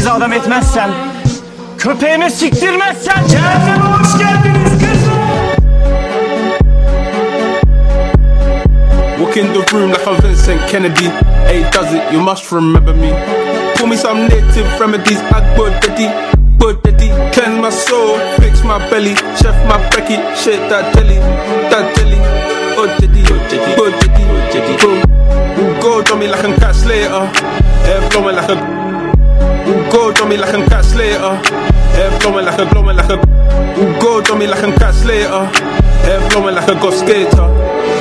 Size adam etmezsem, köpeğimi siktirmezsem cehenneme hoş geldiniz kızım. Walk in the room like I'm Vincent Kennedy. Hey, does it? You must remember me. Pour me some native remedies. I good daddy, good daddy. Cleanse my soul, fix my belly. Chef my Becky, shake that jelly, that jelly. Oh daddy, good daddy, good daddy. Oh, Ooh, Go on me like I'm cat slater. Air blowing like a. Ooh, Go on me like I'm cat slater. Air blowing like a, blowing like a. Ooh, Go on me like I'm cat slater. Air blowing like a golf skater.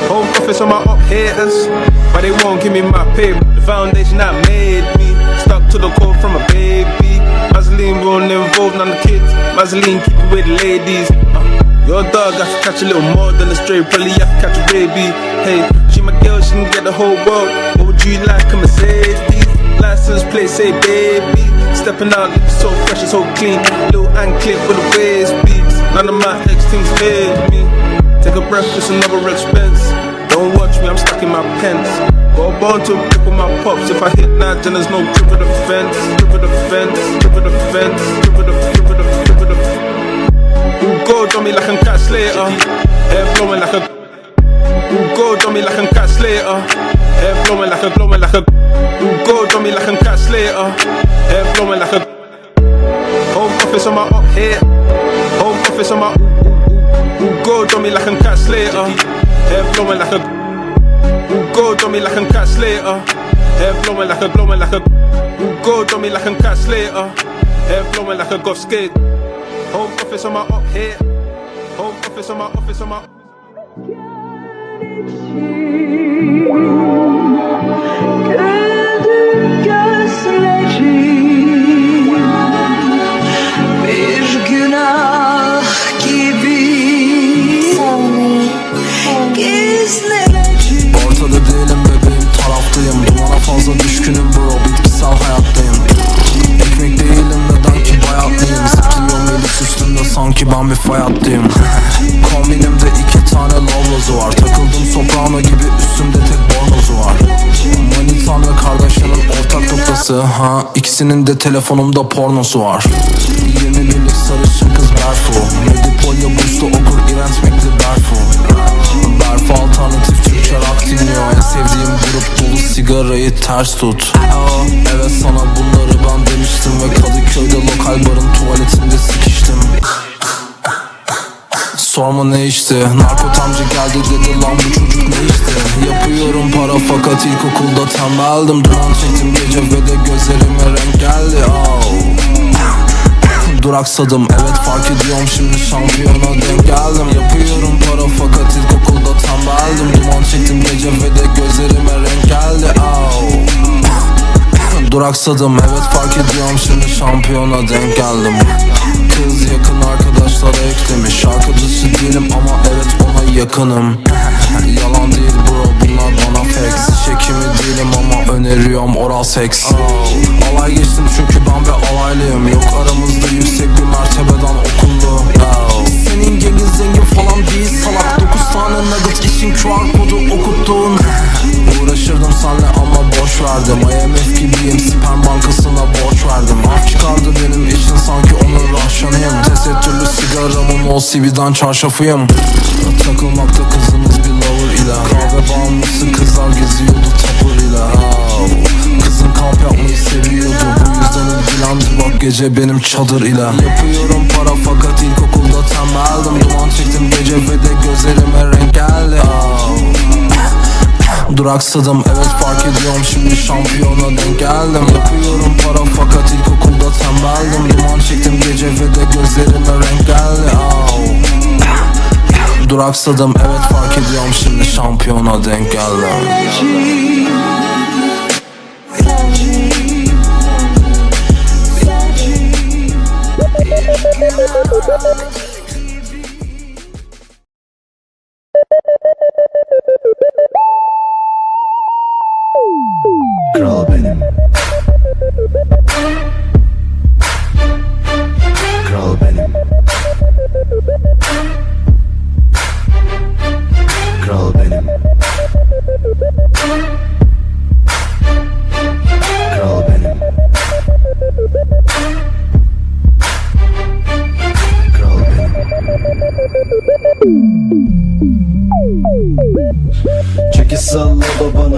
Home office on my up haters, but they won't give me my paper. The foundation that made me stuck to the core from a baby. Vaseline won't involve none of the kids. Vaseline keep it with the ladies. Uh, your dog got to catch a little more than a stray. Probably have to catch a baby. Hey, she my girl, she can get the whole world. What would you like? A Mercedes. License plate say baby. Stepping out, so fresh and so clean. Little anklet with the waist beats. None of my ex things made me. Take a breath, it's another expense. Don't watch me, I'm stuck in my pants. Got a bond to pick with my pops. If I hit that, then there's no grip of the fence. Grip of the fence, grip of the fence, grip of the, grip of the, grip of gold on me like I'm cat slater. Hair blowing like a. Ooh, gold on me like I'm cat slater. Hair blowing like a, blowing like a. Ooh, gold on me like I'm cat slater. Hair blowing like a. Home office on my up here. Home office on my. Ooh, gold on me like I'm cat slater. Hair blowing like a. Ooh, gold on me like I'm cat slater. Hair blowing like a, blowing like a. Ooh, gold on me like I'm cat slater. Hair blowing like a golf skate. Home office on my up here. Home office on my office on my. 心。Soprano gibi üstümde tek bornozu var. Manitan ve kardeşlerin ortak noktası ha? İkisinin de telefonumda pornosu var. 20 binlik sarışın kız Berfu. Medipolya burslu okur İrent Mekli Berfu. Berfu alternatif Türkçe rock dinliyor. En sevdiğim grup dolu sigarayı ters tut. Aa, Evet sana bunları ben demiştim Ve Kadıköy'de lokal barın tuvaletinde sikiştim Sorma ne içti Narkotamcı geldi dedi lan bu çocuk ne içti Yapıyorum para fakat ilkokulda tembeldim Duman çektim gece ve de gözlerime renk geldi. Duraksadım evet fark ediyorum. Şimdi şampiyona denk geldim. Yapıyorum para fakat ilkokulda tembeldim Duman çektim gece ve de gözlerime renk geldi. Duraksadım evet fark ediyorum. Şimdi şampiyona denk geldim Kız yakın arkadaşlara eklemiş. Arkadaşı değilim ama evet ona yakınım. Yalan değil bro bunlar bana flex Çekimi değilim ama öneriyorum oral seks. Alay geçtim o CV'den çarşafıyım. Takılmakta kızınız bir lover ile. Kahve bağımlısı kızlar geziyordu tapır ile. Kızın kamp yapmayı seviyordu. Bu yüzden ilgilendi bak gece benim çadır ile Yapıyorum para fakat ilkokulda tembeldim. Duman çektim gece ve de gözlerime renk geldi. Duraksadım evet fark ediyorum şimdi şampiyona denk geldim. Yapıyorum para fakat ilkokulda tembeldim. Duman çektim gece ve de gözlerime renk geldi. Duraksadım evet fark ediyorum şimdi şampiyona denk geldim Girl,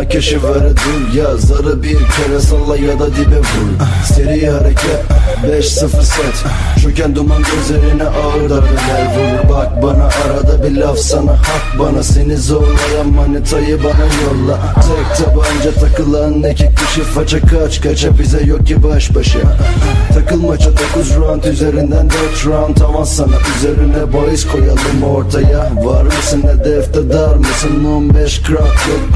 babana keşi ver dur ya Zarı bir kere salla ya da dibe vur. Seri hareket 5-0 set. Çöken duman gözlerine ağır darbeler vur. Bak bana arada bir laf sana hak. Bana Seni zorlayan manitayı bana yolla. Tek tabanca takılan ekip dışı faça kaç Kaça bize yok ki baş başa. Takılmaça 9 round üzerinden 4 round Aman sana. Üzerine bahis koyalım ortaya. Var mısın hedefte dar mısın? 15 crack yok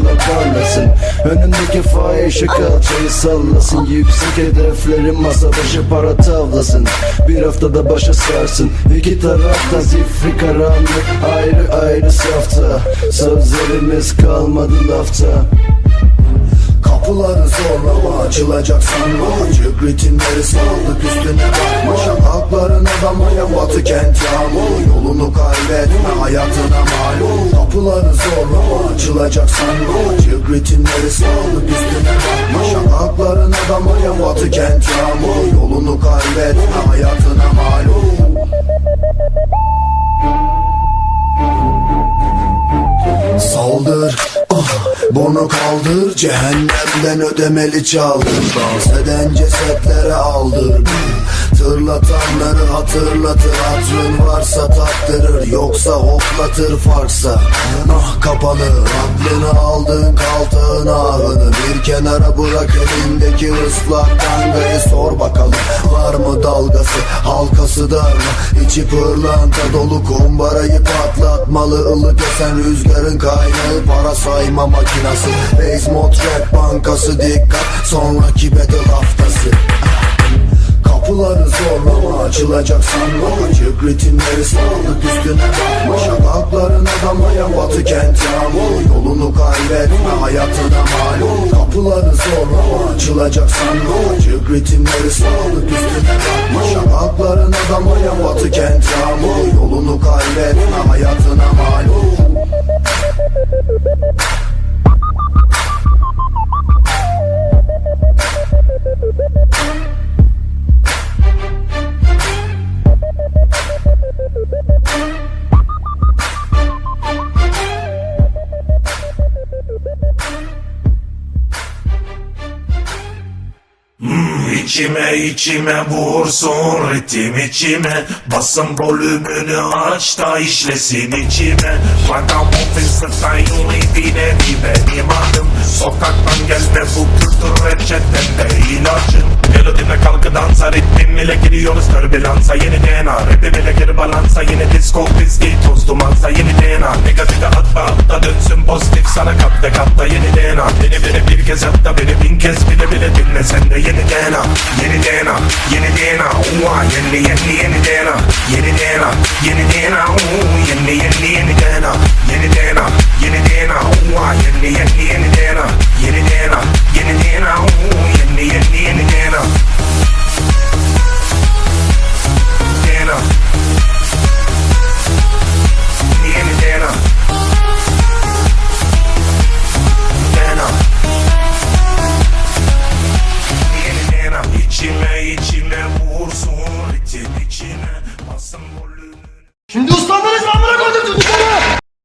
pırlantalı parlasın Önündeki fahişe kalçayı sallasın. Yüksek hedeflerin masa başı para tavlasın. Bir haftada başa sarsın. İki tarafta zifri karanlık. Ayrı ayrı safta. Sözlerimiz kalmadı lafta. Kapıları zorlama açılacak sanma. Çık ritimleri saldık üstüne bakma. Şakakların adamaya batı kent yağmur Yolunu kaybetme hayatına malum. Kapıları zorlama açılacak sanma Çık ritimleri saldık üstüne bakma Şakakların adamaya batı kent yağmur Yolunu kaybetme hayatına malum. Saldır ah, Bunu kaldır Cehennemden ödemeli çaldır. Dans cesetlere aldır. Tırlatanları hatırlatır Hatrın varsa tattırır. Yoksa hoplatır farksa Ah kapalı. Aklını aldığın kaltağın ahını Bir kenara bırak elindeki ıslak tangayı Sor bakalım var mı dalgası? Halkası dar mı? İçi pırlanta dolu kumbarayı patlatmalı. Ilık esen rüzgarın kaynağı Para sayma makinası Base mod rap bankası dikkat. Sonraki battle haftası. Kapıları zorlama açılacak sanma. Açık ritimleri saldık üstüne bakma Şakakların adamaya batı kent yağmur Yolunu kaybetme hayatına malum Kapıları zorlama açılacak sanma. Açık ritimleri saldık üstüne bakma Şakakların adamaya batı kent yağmur Yolunu kaybetme hayatına malum İçime içime vursun ritim içime. Basın volümünü aç da işlesin içime. Bana ofistan yine bir benim adım Sokaktan gelme bu kültür reçetemde ilacın. Melodime kalkı dansa ritmim ile giriyoruz türbülansa Yeni DNA rapim ile geri balansa Yeni disco viski toz dumansa Yeni DNA negatife atma da dönsün pozitif sana kat ve katta yeni DNA Beni beni bir kez hatta beni bin kez bile bile dinle sen de yeni DNA Yeni DNA yeni DNA Uva yeni yeni yeni DNA Yeni DNA